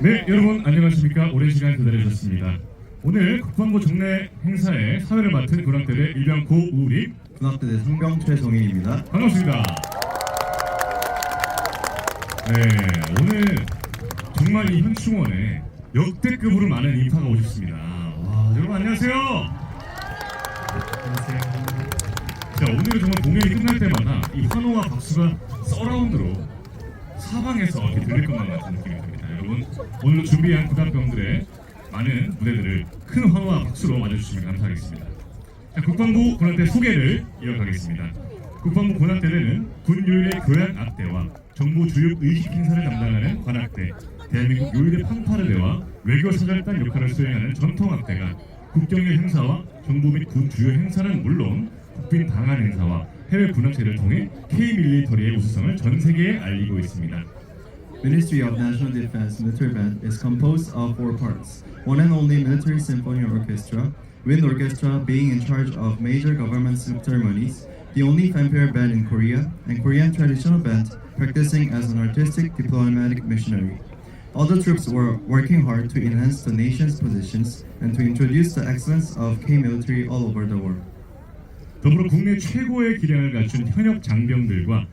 네, 여러분 안녕하십니까? 오랜 시간 기다리셨습니다. 오늘 국방부 종례 행사에 사회를 맡은 군악대대 일병 고우림 군악대대 상병 최성인입니다. 반갑습니다. 네, 오늘 정말 이 현충원에 역대급으로 많은 인파가 오셨습니다. 와, 여러분 안녕하세요. 안녕하세요. 자, 오늘은 정말 공연이 끝날 때마다 이 환호와 박수가 서라운드로 사방에서 이렇게 들릴 것만 같은 느낌이 듭니다. 여러분, 오늘 준비한 구단병들의 많은 무대들을 큰 환호와 박수로 맞아주시면 감사하겠습니다. 자, 국방부 군악대 소개를 이어가겠습니다. 국방부 군악대는 군요일의 교양 악대와 정부 주요 의식 행사를 담당하는 관악대, 대한민국 요일의 판파르대와 외교 사절단 역할을 수행하는 전통 악대가 국경의 행사와 정부 및 군 주요 행사는 물론 국빈 방한 행사와 해외 군악제를 통해 K 밀리터리의 우수성을 전 세계에 알리고 있습니다. Ministry of National Defense Military Band is composed of four parts. One and only Military Symphony Orchestra, Wind Orchestra being in charge of major government ceremonies, the only fanfare band in Korea, and Korean traditional band practicing as an artistic diplomatic missionary. All the troops were working hard to enhance the nation's positions and to introduce the excellence of K military all over the world. 더불어 국내 최고의 기량을 갖춘 현역 장병들과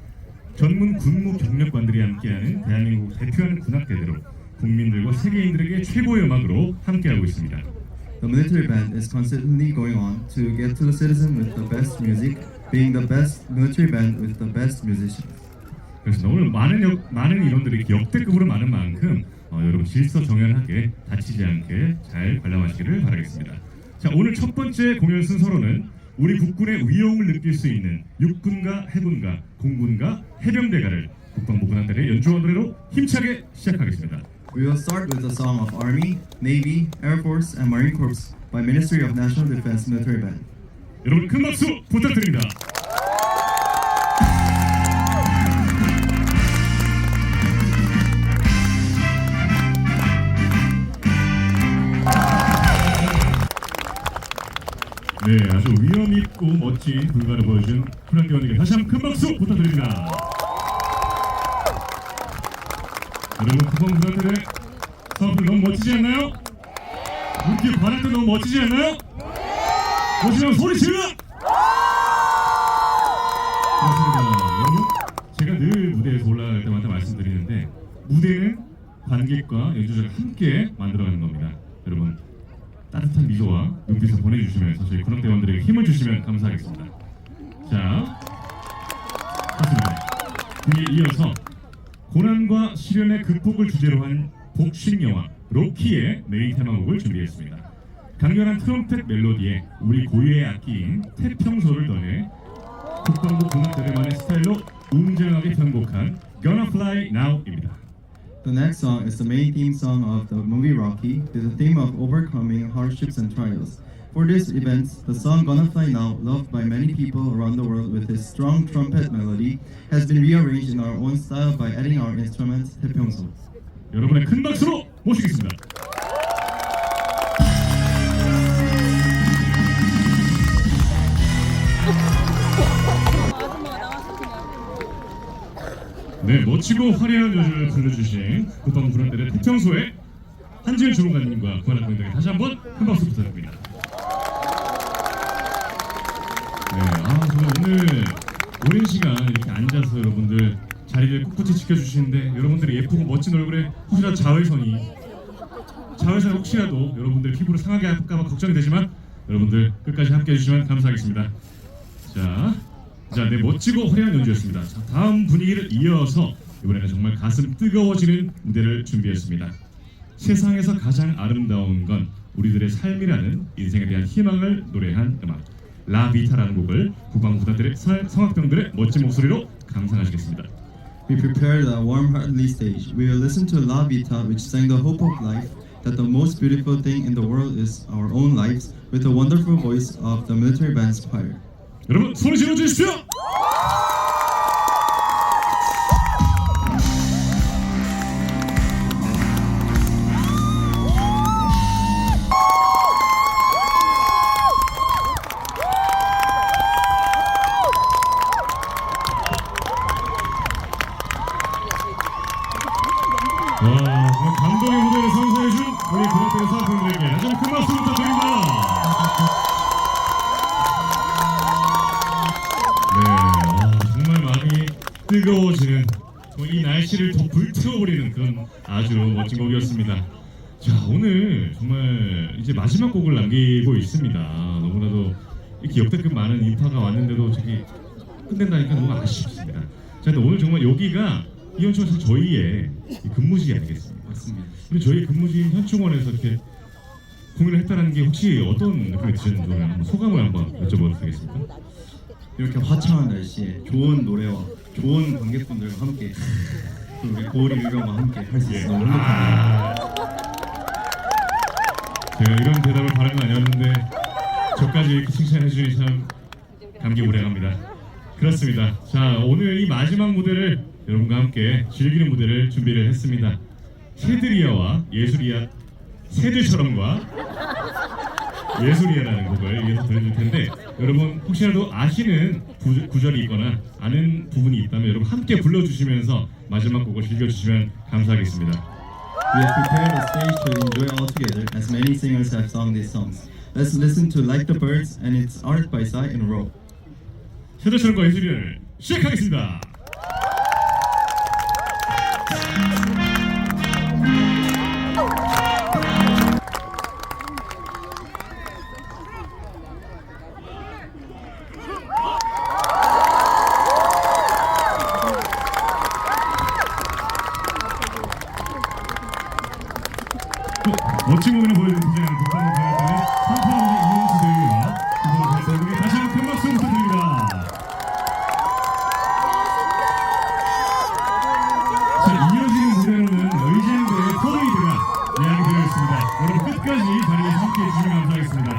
전문 군무 경력관들이 함께하는 대한민국 대표하는 군악대대로 국민들과 세계인들에게 최고의 음악으로 함께하고 있습니다. The military band is constantly going on to get to the citizen with the best music, being the best military band with the best musicians. 그래서 오늘 많은 역, 많은 인원들이 역대급으로 많은 만큼 어, 여러분 질서 정연하게 다치지 않게 잘 관람하시기를 바라겠습니다. 자 오늘 첫 번째 공연 순서로는 우리 국군의 위용을 느낄 수 있는 육군과 해군과 공군과 해병대가를 국방부 군함대의 연주와 노래로 힘차게 시작하겠습니다. We will start with the song of Army, Navy, Air Force, and Marine Corps by Ministry of National Defense Military Band. 여러분 큰 박수 부탁드립니다. 네, 아주 위험 있고 멋진 불가를 보여준 훈련대원에게 다시 한번 큰 박수 부탁드립니다. 여러분 구성부장들의 사업들 너무 멋지지 않나요? 우리 관악도 너무 멋지지 않나요? 보시면 소리 질러! 그렇습니다. 여러분, 제가 늘 무대에서 올라갈 때마다 말씀드리는데 무대는 관객과 연주자가 함께 만들어가는 겁니다. 따뜻한 미소와 눈빛을 보내주시면서 저희 군악대원들에게 힘을 주시면 감사하겠습니다. 자, 좋습니다. 그에 이어서 고난과 시련의 극복을 주제로 한 복싱 영화 로키의 메인 테마곡을 준비했습니다. 강렬한 트럼펫 멜로디에 우리 고유의 악기인 태평소를 더해 국방부 군악대대만의 스타일로 웅장하게 편곡한 Gonna Fly Now입니다. The next song is the main theme song of the movie Rocky, with the theme of overcoming hardships and trials. For this event, the song Gonna Fly Now, loved by many people around the world with its strong trumpet melody, has been rearranged in our own style by adding our instrument, 태평소. 여러분의 큰 박수로 모시겠습니다. 네, 멋지고 화려한 연주를 들려주신 국방부 군함대대 태평소의 한지은 주무관님과 구한학병들에게 다시 한번 큰 박수 부탁드립니다. 네, 아 정말 오늘 오랜 시간 이렇게 앉아서 여러분들 자리를 꿋꿋이 지켜주시는데 여러분들의 예쁘고 멋진 얼굴에 혹시라도 자외선이 자외선 혹시라도 여러분들 피부를 상하게 할까봐 걱정이 되지만 여러분들 끝까지 함께 해 주시면 감사하겠습니다. 자, 자, 네 멋지고 화려한 연주였습니다. 자, 다음 분위기를 이어서 이번에는 정말 가슴 뜨거워지는 무대를 준비했습니다. 세상에서 가장 아름다운 건 우리들의 삶이라는 인생에 대한 희망을 노래한 음악 라비타라는 곡을 국방부단들의 성악병들의 멋진 목소리로 감상하시겠습니다. We prepared a warm-heartedly stage. We will listen to La Vita, which sang the hope of life, that the most beautiful thing in the world is our own lives, with the wonderful voice of the military band's choir. 여러분 소리 질러 주십시오. 와 야, 정말 감동의 무대를 선사해준 우리 사람들에게 다시 한번 큰 박수 부탁드립니다. 뜨거워지는 정말 이 날씨를 더 불태워버리는 그런 아주 멋진 곡이었습니다. 자, 오늘 정말 이제 마지막 곡을 남기고 있습니다. 너무나도 이렇게 역대급 많은 인파가 왔는데도 저기 끝낸다니까 너무 아쉽습니다. 자, 근데 오늘 정말 여기가 이현충에서 저희의 이 근무지 아니겠습니까? 맞습니다. 근데 저희 근무지인 현충원에서 이렇게 공연을 했다는 게 혹시 어떤 느낌이 드셨는지 소감을 한번 여쭤봐도 되겠습니까? 이렇게 화창한 날씨에 좋은 노래와 좋은 관객분들과 함께 또 우리 고우리 유경과 함께 할 수 있어서 너무 행복합니다. 아, 제가 이런 대답을 바란 건 아니었는데 저까지 이렇게 칭찬해 주니 참 감기무량합니다. 그렇습니다. 자 오늘 이 마지막 무대를 여러분과 함께 즐기는 무대를 준비를 했습니다. 새들이야와 예술이야 새들처럼과 예술이야라는 곡을 이어서 들려줄 텐데 여러분 혹시라도 아시는 구, 구절이 있거나 아는 부분이 있다면 여러분 함께 불러주시면서 마지막 곡을 즐겨주시면 감사하겠습니다. We have prepared a stage to enjoy all together as many singers have sung these songs. Let's listen to Like the Birds and its art by Sai in a row. 새들처럼과 예술이야를 시작하겠습니다. 멋진 공연을 디자인 북한 대학교의 한파운드 이용수 대위와 북한 대학교에 다시 한번 큰 박수 부탁드립니다. 자, 이어지는 무대로는 의젠드의 포로이드가 예약이 되어 있습니다. 여러분 끝까지 자리에 함께 해 주시면 감사하겠습니다.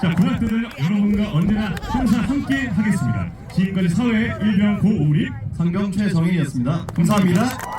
자, 부탁드는 여러분과 언제나 항상 함께 하겠습니다. 지금까지 사회 일병 고우리 상경 최정인이었습니다. 감사합니다.